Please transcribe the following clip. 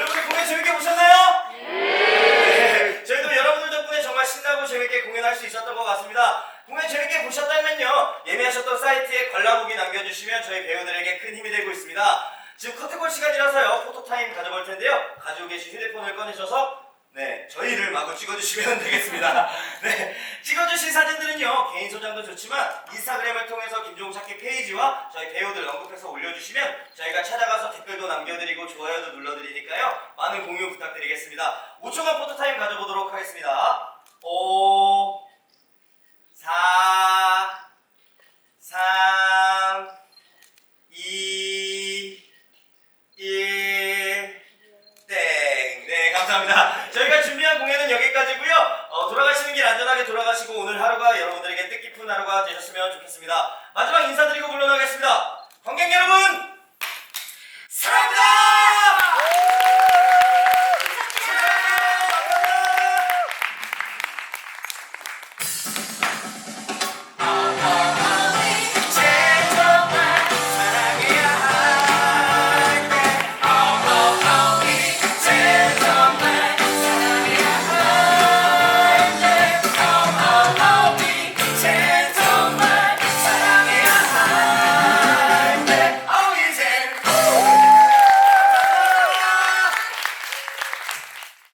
여러분들 공연 재밌게 보셨나요? 네. 저희도 여러분들 덕분에 정말 신나고 재밌게 공연할 수 있었던 것 같습니다. 공연 재밌게 보셨다면요. 예매하셨던 사이트에 관람 후기 남겨주시면 저희 배우들에게 큰 힘이 되고 있습니다. 지금 커트콜 시간이라서요. 포토타임 가져볼 텐데요. 가지고 계신 휴대폰을 꺼내셔서 네, 저희를 마구 찍어주시면 되겠습니다. 네, 찍어주신 사진들은요, 개인 소장도 좋지만, 인스타그램을 통해서 김종욱 찾기 페이지와 저희 배우들 언급해서 올려주시면, 저희가 찾아가서 댓글도 남겨드리고, 좋아요도 눌러드리니까요, 많은 공유 부탁드리겠습니다. 5초간 포토타임 가져보도록 여기까지고요. 어, 돌아가시는 길 안전하게 돌아가시고 오늘 하루가 여러분들에게 뜻깊은 하루가 되셨으면 좋겠습니다. 마지막 인사드리고 물러나겠습니다. 관객 여러분.